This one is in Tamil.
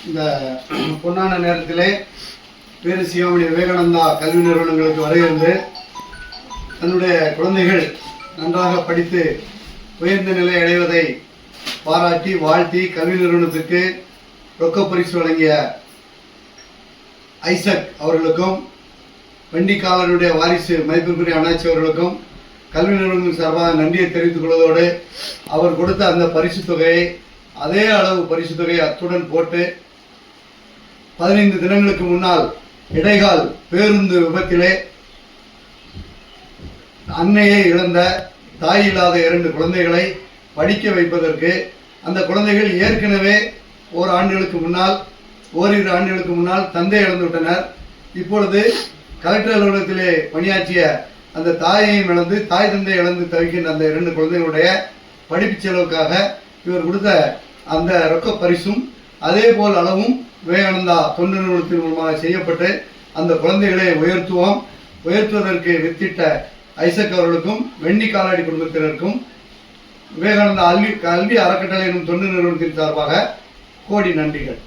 இந்த பொன்னான நேரத்திலே பேரு சிவாமணி விவேகானந்தா கல்வி நிறுவனங்களுக்கு வருகிறது தன்னுடைய குழந்தைகள் நன்றாக படித்து உயர்ந்த நிலை அடைவதை பாராட்டி வாழ்த்தி கல்வி நிறுவனத்துக்கு ரொக்க பரிசு வழங்கிய ஐசக் அவர்களுக்கும் வண்டிக்காலருடைய வாரிசு மதிப்பிற்குரிய அண்ணாச்சி அவர்களுக்கும் கல்வி நிறுவனம் சார்பாக நன்றியை தெரிவித்துக் கொள்வதோடு அவர் கொடுத்த அந்த பரிசு தொகையை அதே அளவு பரிசு தொகையை அத்துடன் போட்டு பதினைந்து தினங்களுக்கு முன்னால் இடைகால் பேருந்து விபத்திலே அன்னையை இழந்த தாய் இல்லாத இரண்டு குழந்தைகளை படிக்க வைப்பதற்கு அந்த குழந்தைகள் ஏற்கனவே ஓர் ஆண்டுகளுக்கு முன்னால் ஓரிரு ஆண்டுகளுக்கு முன்னால் தந்தை இழந்துவிட்டனர் இப்பொழுது கலெக்டர் அலுவலகத்திலே பணியாற்றிய அந்த தாயையும் இழந்து தாய் தந்தை இழந்து தவிக்கின்ற அந்த இரண்டு குழந்தைகளுடைய படிப்பு செலவுக்காக இவர் கொடுத்த அந்த ரொக்க பரிசும் அதே போல் அளவும் விவேகானந்தா தொண்டு நிறுவனத்தின் மூலமாக செய்யப்பட்டு அந்த குழந்தைகளை உயர்த்துவோம். உயர்த்துவதற்கு வித்திட்ட ஐசக் அவர்களுக்கும் வெண்ணி காலாடி குடும்பத்தினருக்கும் விவேகானந்தா கல்வி கல்வி அறக்கட்டளை எனும் தொண்டு நிறுவனத்தின் சார்பாக கோடி நன்றிகள்.